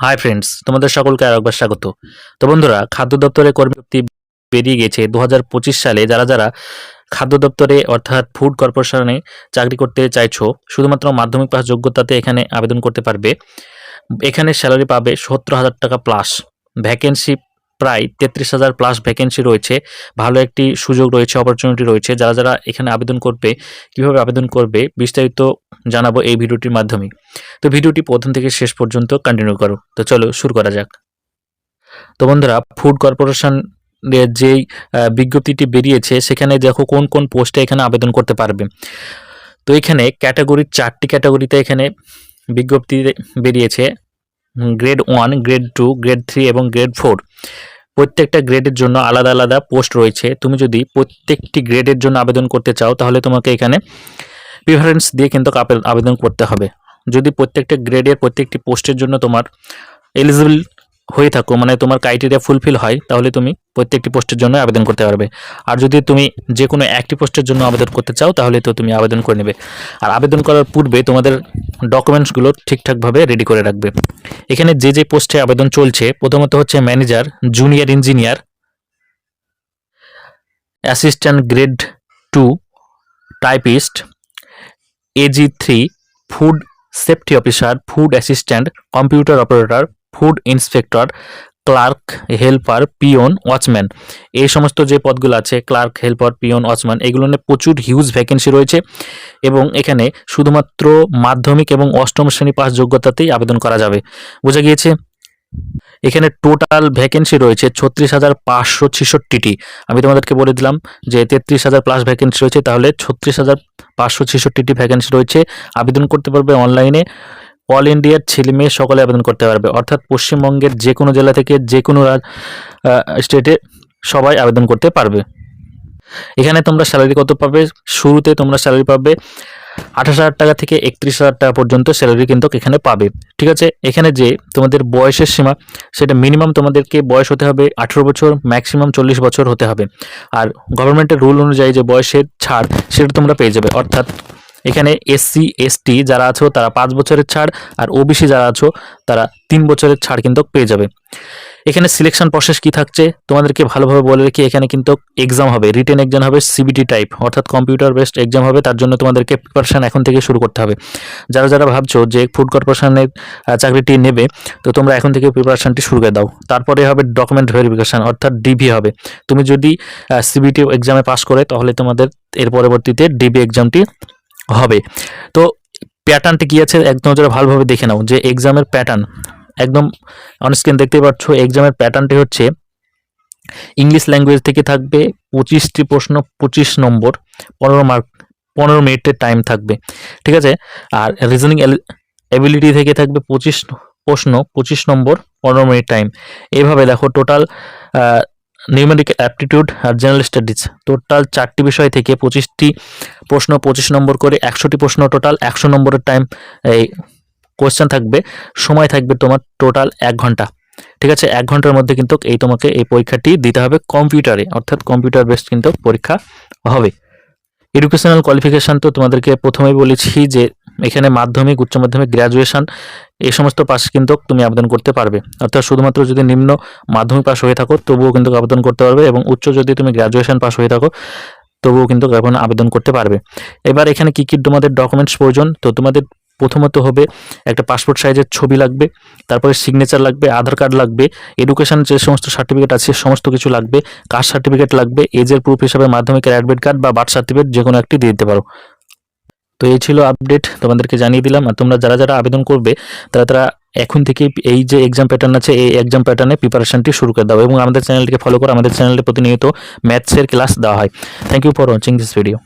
Hi friends তোমাদের সকলকে আর একবার স্বাগত। তো বন্ধুরা, খাদ্য দপ্তরে কর্মী বেরিয়ে গেছে দু হাজার পঁচিশ সালে যারা যারা খাদ্য দপ্তরে অর্থাৎ ফুড কর্পোরেশনে চাকরি করতে চাইছো, শুধুমাত্র মাধ্যমিক পাস যোগ্যতাতে এখানে আবেদন করতে পারবে। এখানে স্যালারি পাবে সত্তর হাজার টাকা প্লাস ভ্যাকেন্সি প্রায় তেত্রিশ হাজার প্লাস ভ্যাকেন্সি রয়েছে। ভালো একটি সুযোগ রয়েছে অপরচুনিটি রয়েছে। যারা যারা এখানে আবেদন করবে, কীভাবে আবেদন করবে বিস্তারিত জানাব এই ভিডিওটির মাধ্যমে। তো ভিডিওটি প্রথম থেকে শেষ পর্যন্ত কন্টিনিউ করো। তো চলো শুরু করা যাক। তো বন্ধুরা ফুড কর্পোরেশন যেই বিজ্ঞপ্তিটি বেরিয়েছে, সেখানে দেখো কোন কোন পোস্টে এখানে আবেদন করতে পারবে। তো এখানে ক্যাটাগরির চারটি ক্যাটাগরিতে এখানে বিজ্ঞপ্তি বেরিয়েছে। Grade one, grade two, grade three এবং গ্রেড ফোর। প্রত্যেকটা গ্রেডের জন্য আলাদা আলাদা পোস্ট রয়েছে। তুমি যদি প্রত্যেকটি গ্রেডের জন্য আবেদন করতে চাও, তাহলে তোমাকে এখানে প্রিফারেন্স দিয়ে কিন্তু আবে- আবেদন করতে হবে। যদি প্রত্যেকটা গ্রেডের প্রত্যেকটি পোস্টের জন্য তোমার এলিজিবল হয়ে থাকো মানে তোমার ক্রাইটেরিয়া ফুলফিল হয়, তাহলে তুমি প্রত্যেকটি পোস্টের জন্য আবেদন করতে পারবে। আর যদি তুমি যে কোনো একটি পোস্টের জন্য আবেদন করতে চাও, তাহলে তো তুমি আবেদন করে নেবে। আর আবেদন করার পূর্বে তোমাদের ডকুমেন্টসগুলো ঠিকঠাকভাবে রেডি করে রাখবে। এখানে যে যে পোস্টে আবেদন চলছে, প্রথমত হচ্ছে manager junior engineer assistant grade two typist AG three food safety officer food assistant computer operator food inspector, clerk, helper, peon, watchman. এই সমস্ত যে পদগুলো আছে, ক্লার্ক, হেল্পার, পিওন, ওয়াচম্যান, এগুলো নিয়ে প্রচুর হিউজ ভ্যাকেন্সি রয়েছে এবং এখানে শুধুমাত্র মাধ্যমিক এবং অষ্টম শ্রেণি পাস যোগ্যতাতেই আবেদন করা যাবে। বোঝা গিয়েছে? এখানে টোটাল ভ্যাকেন্সি রয়েছে ছত্রিশ হাজার পাঁচশো ছেষট্টিটি। আমি তোমাদেরকে বলে দিলাম যে তেত্রিশ হাজার প্লাস ভ্যাকেন্সি রয়েছে, তাহলে ছত্রিশ হাজার পাঁচশো ছেষট্টিটি ভ্যাকেন্সি রয়েছে। আবেদন করতে পারবে অনলাইনে অল ইন্ডিয়ার ছেলে মেয়ে সকলে আবেদন করতে পারবে। অর্থাৎ পশ্চিমবঙ্গের যে কোনো জেলা থেকে যে কোনো স্টেটে সবাই আবেদন করতে পারবে। এখানে তোমরা স্যালারি কত পাবে? শুরুতে তোমরা স্যালারি পাবে আঠাশ হাজার টাকা থেকে একত্রিশ হাজার টাকা পর্যন্ত স্যালারি কিন্তু এখানে পাবে। ঠিক আছে? এখানে যে তোমাদের বয়সের সীমা, সেটা মিনিমাম তোমাদেরকে বয়স হতে হবে আঠেরো বছর ম্যাক্সিমাম চল্লিশ বছর হতে হবে। আর গভর্নমেন্টের রুল অনুযায়ী যে বয়সের ছাড়, সেটা তোমরা পেয়ে যাবে। অর্থাৎ এখানে এসসি এসটি যারা আছো তারা পাঁচ বছরের ছাড় আর ওবিসি যারা আছো তারা তিন বছরের ছাড় কিন্তু পেয়ে যাবে। এখানে সিলেকশন প্রসেস কি থাকছে তোমাদেরকে ভালোভাবে বলে রেখে এখানে কিন্তু এক্সাম হবে রিটেন এক্সাম হবে সিবিটি টাইপ অর্থাৎ কম্পিউটার বেসড এক্সাম হবে, তার জন্য তোমাদেরকে প্রিপারেশান এখন থেকে শুরু করতে হবে। যারা যারা ভাবছ যে ফুড কর্পোরেশনের চাকরিটি নেবে, তো তোমরা এখন থেকে প্রিপারেশানটি শুরু করে দাও। তারপরে হবে ডকুমেন্ট ভেরিফিকেশান অর্থাৎ ডিবি হবে। তুমি যদি সিবিটি এক্সামে পাস করে, তাহলে তোমাদের এর পরবর্তীতে ডিবি এক্সামটি হবে। তো প্যাটার্নটি কি আছে? একদম যারা ভালোভাবে দেখে নাও যে এক্সামের প্যাটার্ন একদম অনস্ক্রিন দেখতে পাচ্ছ এক্সামের প্যাটার্নটি হচ্ছে ইংলিশ ল্যাঙ্গুয়েজ থেকে থাকবে পঁচিশটি প্রশ্ন, পঁচিশ নম্বর, পনেরো মার্ক পনেরো মিনিটের টাইম থাকবে। ঠিক আছে? আর রিজনিং এবিলিটি থেকে থাকবে পঁচিশ প্রশ্ন, পঁচিশ নম্বর, পনেরো মিনিট টাইম এইভাবে দেখো টোটাল নিউমেরিক অ্যাপটিটিউড আর জেনারেল স্টাডিজ টোটাল চারটি বিষয় থেকে পঁচিশটি প্রশ্ন, পঁচিশ নম্বর করে একশোটি প্রশ্ন টোটাল একশো নম্বরের টাইম এই কোয়েশ্চেন থাকবে। সময় থাকবে তোমার টোটাল এক ঘণ্টা। ঠিক আছে? এক ঘণ্টার মধ্যে কিন্তু এই তোমাকে এই পরীক্ষাটি দিতে হবে কম্পিউটারে অর্থাৎ কম্পিউটার বেসড কিন্তু পরীক্ষা হবে। এডুকেশনাল কোয়ালিফিকেশান তো তোমাদেরকে প্রথমেই বলেছি যে এখানে মাধ্যমিক, উচ্চ মাধ্যমিক গ্র্যাজুয়েশন এই সমস্ত পাস কিন্তু তুমি আবেদন করতে পারবে। অর্থাৎ শুধুমাত্র যদি নিম্ন মাধ্যমিক পাস হয়ে থাকো, তবুও কিন্তু আবেদন করতে পারবে এবং উচ্চ যদি তুমি গ্র্যাজুয়েশন পাস হয়ে থাকো, তবুও কিন্তু এখন আবেদন করতে পারবে। এবার এখানে কি কি তোমাদের ডকুমেন্টস প্রয়োজন? তো তোমাদের প্রথমত হবে একটা পাসপোর্ট সাইজের ছবি লাগবে, তারপরে সিগনেচার লাগবে, আধার কার্ড লাগবে এডুকেশন যে সমস্ত সার্টিফিকেট আছে, সমস্ত কিছু লাগবে কাস্ট সার্টিফিকেট লাগবে এজের প্রুফ হিসাবে মাধ্যমিকের অ্যাডমিট কার্ড বা বার্থ সার্টিফিকেট যে কোনো একটি দিয়ে দিতে পারো। তো এই ছিল আপডেট তোমাদেরকে জানিয়ে দিলাম। আর তোমরা যারা যারা আবেদন করবে, তারা তারা এখন থেকে এই যে এক্সাম প্যাটার্ন আছে, এই এক্সাম প্যাটার্নে প্রিপারেশনটি শুরু করে দাও এবং আমাদের চ্যানেলটিকে ফলো করো। আমাদের চ্যানেলে প্রতিনিয়ত ম্যাথসের ক্লাস দেওয়া হয়। Thank you for watching this video